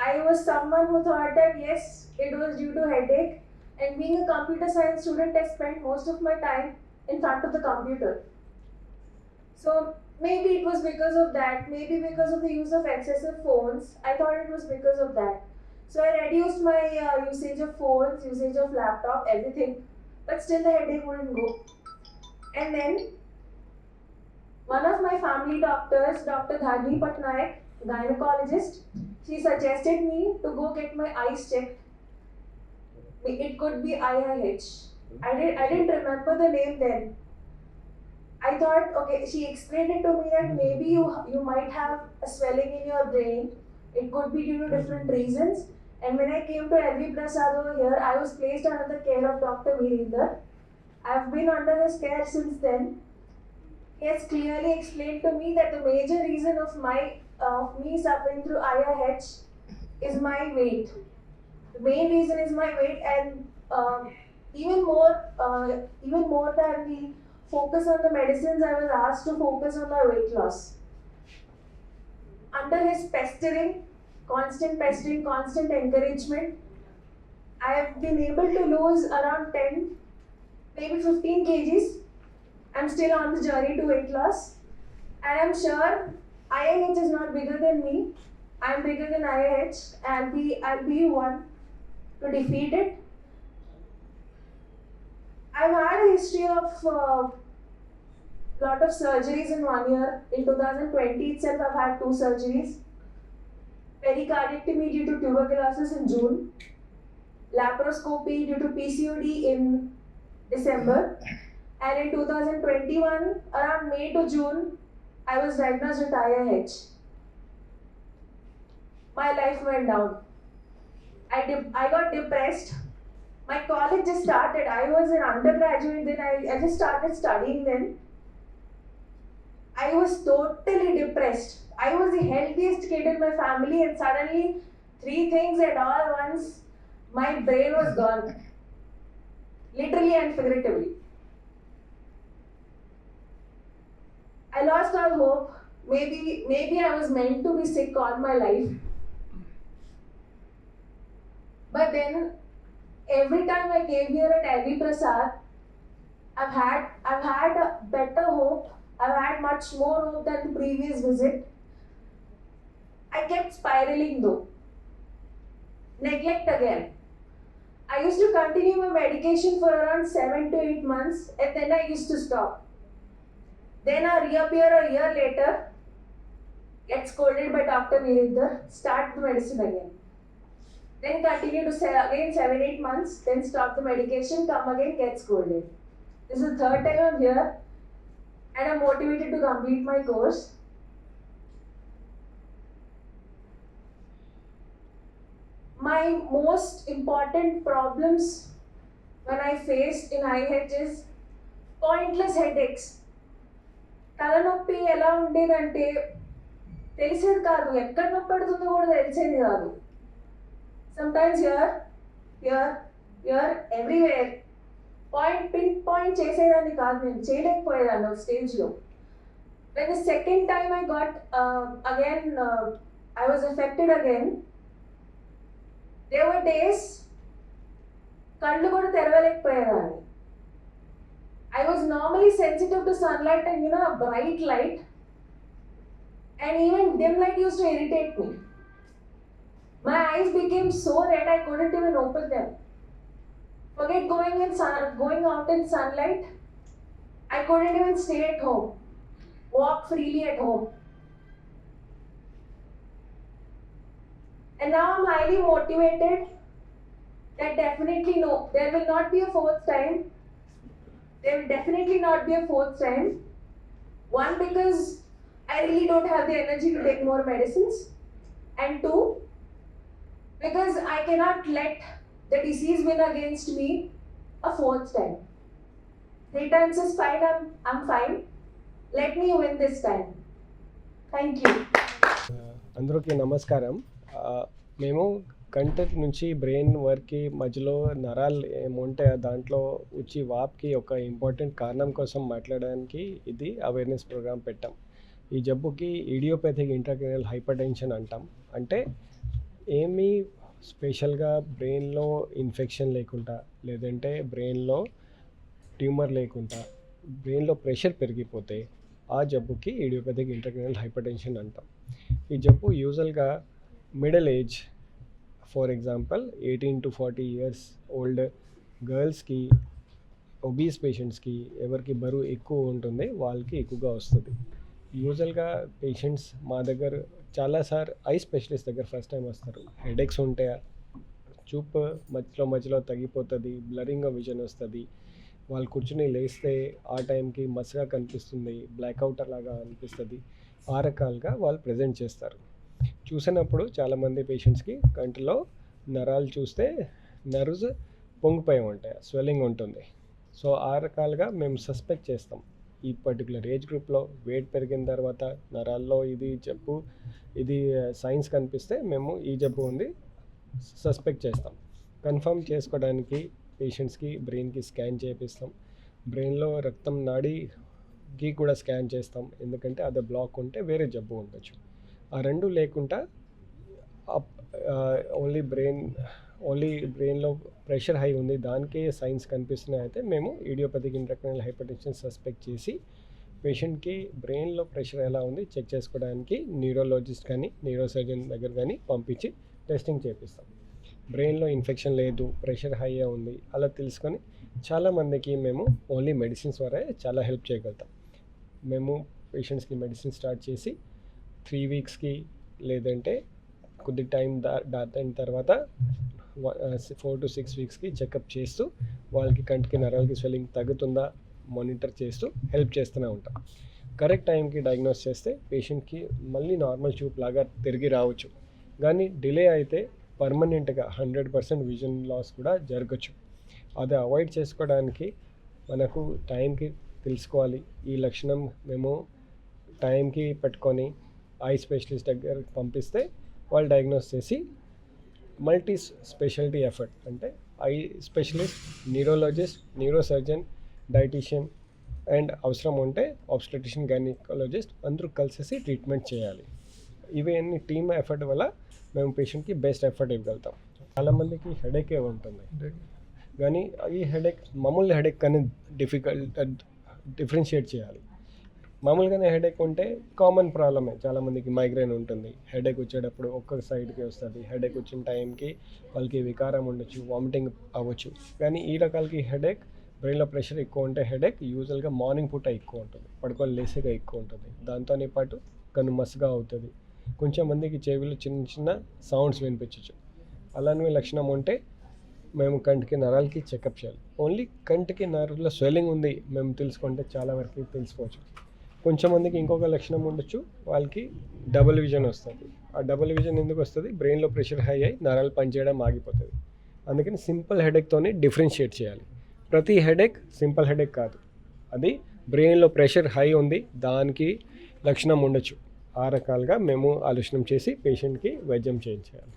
I was someone who thought that yes, it was due to headache, and being a computer science student, I spent most of my time in front of the computer. So maybe it was because of that, maybe because of the use of excessive phones. I thought it was because of that. So I reduced my uh, usage of phones, usage of laptop, everything, but still the headache wouldn't go. And then one of my family doctors, Dr. Dharmi Patnaik, gynecologist, she suggested me to go get my eyes checked. It could be IIH. I did I didn't remember the name then. I thought okay, she explained it to me that maybe you you might have a swelling in your brain. It could be due to different reasons. And when I came to LV Prasad over here, I was placed under the care of Dr. Veerinder. I've been under his care since then. He has clearly explained to me that the major reason of my of me suffering through IIH is my weight. The main reason is my weight, and um, even more, uh, even more than the focus on the medicines, I was asked to focus on my weight loss. Under his pestering, constant pestering, constant encouragement, I have been able to lose around 10, maybe 15 kgs. I'm still on the journey to weight loss, and I'm sure IIH is not bigger than me. I'm bigger than IIH. I'll be I'll be one to defeat it. I've had a history of uh, lot of surgeries in one year. In 2020 itself, I've had two surgeries. Pericardiectomy due to tuberculosis in June. Laparoscopy due to PCOD in December. And in 2021, around May to June, I was diagnosed with IIH. My life went down. I, de- I got depressed. My college just started. I was an undergraduate then. I, I just started studying then. I was totally depressed. I was the healthiest kid in my family, and suddenly, three things at all once, my brain was gone. Literally and figuratively. All hope. Maybe, maybe I was meant to be sick all my life. But then, every time I came here at LV Prasad, I've had, I've had a better hope. I've had much more hope than the previous visit. I kept spiraling though. Neglect again. I used to continue my medication for around seven to eight months, and then I used to stop. Then I reappear a year later, get scolded by Dr. Virendra, start the medicine again. Then continue to say again seven, eight months, then stop the medication, come again, get scolded. This is the third time I'm here, and I'm motivated to complete my course. My most important problems when I faced in IH is pointless headaches. తలనొప్పి ఎలా ఉండేదంటే తెలిసేది కాదు. ఎక్కడ నొప్పి పెడుతుందో కూడా తెలిసేది కాదు. Sometimes here here here everywhere point pin point చేసేదాన్ని కాదు. నేను చేయలేకపోయేదాన్ని ఒక స్టేజ్లో when the second time I got again I was affected again the other days కళ్ళు కూడా తెరవలేకపోయేదాన్ని. I was normally sensitive to sunlight and you know a bright light, and even dim light used to irritate me. My eyes became so red I couldn't even open them. Forget going in sun, going out in sunlight. I couldn't even stay at home, walk freely at home. And now I'm highly motivated that definitely no, there will not be a fourth time there will definitely not be a fourth time. One, because I really don't have the energy to take more medicines. And two, because I cannot let the disease win against me a fourth time. Three times is fine, I'm, I'm fine. Let me win this time. Thank you. అందరికీ నమస్కారం ఆ, మేము content నుంచి brain వర్క్కి మధ్యలో నరాలు ఏముంటే దాంట్లో వచ్చి వాప్కి ఒక ఇంపార్టెంట్ కారణం కోసం మాట్లాడడానికి ఇది అవేర్నెస్ ప్రోగ్రామ్ పెట్టాం. ఈ జబ్బుకి ఇడియోపతిక్ ఇంటర్క్రినల్ హైపర్ టెన్షన్ అంటాం. అంటే ఏమీ స్పెషల్గా బ్రెయిన్లో ఇన్ఫెక్షన్ లేకుండా లేదంటే బ్రెయిన్లో ట్యూమర్ లేకుండా బ్రెయిన్లో ప్రెషర్ పెరిగిపోతే ఆ జబ్బుకి ఇడియోపతిక్ ఇంట్రాక్రినల్ హైపర్ టెన్షన్ అంటాం. ఈ జబ్బు యూజువల్గా middle age for example eighteen to forty years old గర్ల్స్కి ఒబీస్ పేషెంట్స్కి ఎవరికి బరువు ఎక్కువ ఉంటుంది వాళ్ళకి ఎక్కువగా వస్తుంది. యూజువల్గా పేషెంట్స్ మా దగ్గర చాలాసార్లు ఐ స్పెషలిస్ట్ దగ్గర ఫస్ట్ టైం వస్తారు. హెడేక్స్ ఉంటాయా చూపు మధ్యలో మధ్యలో తగ్గిపోతుంది బ్లరింగ్ విజన్ వస్తుంది. వాళ్ళు కూర్చుని లేస్తే ఆ టైంకి మసగా కనిపిస్తుంది బ్లాక్అవుట్ అలాగా అనిపిస్తుంది. ఆ రకాలుగా వాళ్ళు ప్రజెంట్ చేస్తారు. చూసినప్పుడు చాలామంది పేషెంట్స్కి కంటిలో నరాలు చూస్తే నర్వ్స్ పొంగిపోయి ఉంటాయి స్వెల్లింగ్ ఉంటుంది. సో ఆ రకాలుగా మేము సస్పెక్ట్ చేస్తాం. ఈ పర్టికులర్ ఏజ్ గ్రూప్లో వెయిట్ పెరిగిన తర్వాత నరాల్లో ఇది జబ్బు ఇది సైన్స్ కనిపిస్తే మేము ఈ జబ్బు ఉంది సస్పెక్ట్ చేస్తాం. కన్ఫర్మ్ చేసుకోవడానికి పేషెంట్స్కి బ్రెయిన్కి స్కాన్ చేపిస్తాం. బ్రెయిన్లో రక్తం నాడికి కూడా స్కాన్ చేస్తాం. ఎందుకంటే అది బ్లాక్ ఉంటే వేరే జబ్బు ఉండొచ్చు. ఆ రెండు లేకుండా ఓన్లీ బ్రెయిన్ ఓన్లీ బ్రెయిన్లో ప్రెషర్ హై ఉంది. దానికే సైన్స్ కనిపిస్తున్నాయి. అయితే మేము ఇడియోపతిక్ ఇంట్రాక్రినల్ హైపర్టెన్షన్ సస్పెక్ట్ చేసి పేషెంట్కి బ్రెయిన్లో ప్రెషర్ ఎలా ఉంది చెక్ చేసుకోవడానికి న్యూరోలజిస్ట్ కానీ న్యూరోసర్జన్ దగ్గర కానీ పంపించి టెస్టింగ్ చేపిస్తాం. బ్రెయిన్లో ఇన్ఫెక్షన్ లేదు ప్రెషర్ హై ఉంది అలా తెలుసుకొని చాలామందికి మేము ఓన్లీ మెడిసిన్స్ వరే చాలా హెల్ప్ చేయగలుగుతాం. మేము పేషెంట్స్కి మెడిసిన్ స్టార్ట్ చేసి త్రీ వీక్స్కి లేదంటే కొద్ది టైం దా దాటిన తర్వాత ఫోర్ టు సిక్స్ వీక్స్కి చెకప్ చేస్తూ వాళ్ళకి కంటికి నరాలకి స్వెల్లింగ్ తగ్గుతుందా మానిటర్ చేస్తూ హెల్ప్ చేస్తూనే ఉంటాం. కరెక్ట్ టైంకి డయాగ్నోస్ చేస్తే పేషెంట్కి మళ్ళీ నార్మల్ చూపు లాగా తిరిగి రావచ్చు. కానీ డిలే అయితే పర్మనెంట్గా హండ్రెడ్ పర్సెంట్ విజన్ లాస్ కూడా జరగచ్చు. అది అవాయిడ్ చేసుకోవడానికి మనకు టైంకి తెలుసుకోవాలి. ఈ లక్షణం మేము టైంకి పెట్టుకొని ఐ స్పెషలిస్ట్ దగ్గర పంపిస్తే వాళ్ళు డయాగ్నోస్ చేసి మల్టీ స్పెషాలిటీ ఎఫర్ట్ అంటే eye specialist neurologist neurosurgeon dietician and అవసరం ఉంటే ఆబ్స్టెటిషియన్ గైనకాలజిస్ట్ అందరూ కలిసేసి ట్రీట్మెంట్ చేయాలి. ఇవన్నీ టీమ్ ఎఫర్ట్ వల్ల మేము పేషెంట్కి బెస్ట్ ఎఫర్ట్ ఇవ్వగలుగుతాం. చాలామందికి హెడేకే ఉంటుంది. కానీ ఈ హెడేక్ మామూలు హెడేక్ కానీ డిఫికల్ట్ డిఫరెన్షియేట్ చేయాలి. మామూలుగానే హెడేక్ ఉంటే కామన్ ప్రాబ్లమే. చాలామందికి మైగ్రేన్ ఉంటుంది. హెడేక్ వచ్చేటప్పుడు ఒక్క సైడ్కి వస్తుంది. హెడేక్ వచ్చిన టైంకి వాళ్ళకి వికారం ఉండొచ్చు వామిటింగ్ అవ్వచ్చు. కానీ ఈ రకాలకి హెడేక్ బ్రెయిన్లో ప్రెషర్ ఎక్కువ ఉంటే హెడేక్ యూజువల్గా మార్నింగ్ పూట ఎక్కువ ఉంటుంది. పడుకొని లేసేగా ఎక్కువ ఉంటుంది. దాంతోనే పాటు కన్ను మసగా అవుతుంది. కొంచెం మందికి చెవిలో చిన్న చిన్న సౌండ్స్ వినిపించవచ్చు అలానే లక్షణం ఉంటే మేము కంటికి నరాలకి చెకప్ చేయాలి. ఓన్లీ కంటికి నరాల్లో స్వెల్లింగ్ ఉంది మేము తెలుసుకుంటే చాలా వరకు తెలిసిపోవచ్చు కొంచెం మందికి ఇంకొక లక్షణం ఉండొచ్చు. వాళ్ళకి డబుల్ విజన్ వస్తుంది. ఆ డబుల్ విజన్ ఎందుకు వస్తుంది? బ్రెయిన్లో ప్రెషర్ హై అయ్యి నరాలు పనిచేయడం ఆగిపోతుంది. అందుకని సింపుల్ హెడేక్తోనే డిఫరెన్షియేట్ చేయాలి. ప్రతి హెడేక్ సింపుల్ హెడేక్ కాదు. అది బ్రెయిన్లో ప్రెషర్ హై ఉంది దానికి లక్షణం ఉండొచ్చు. ఆ రకాలుగా మేము ఆలోచన చేసి పేషెంట్కి వైద్యం చేయించాలి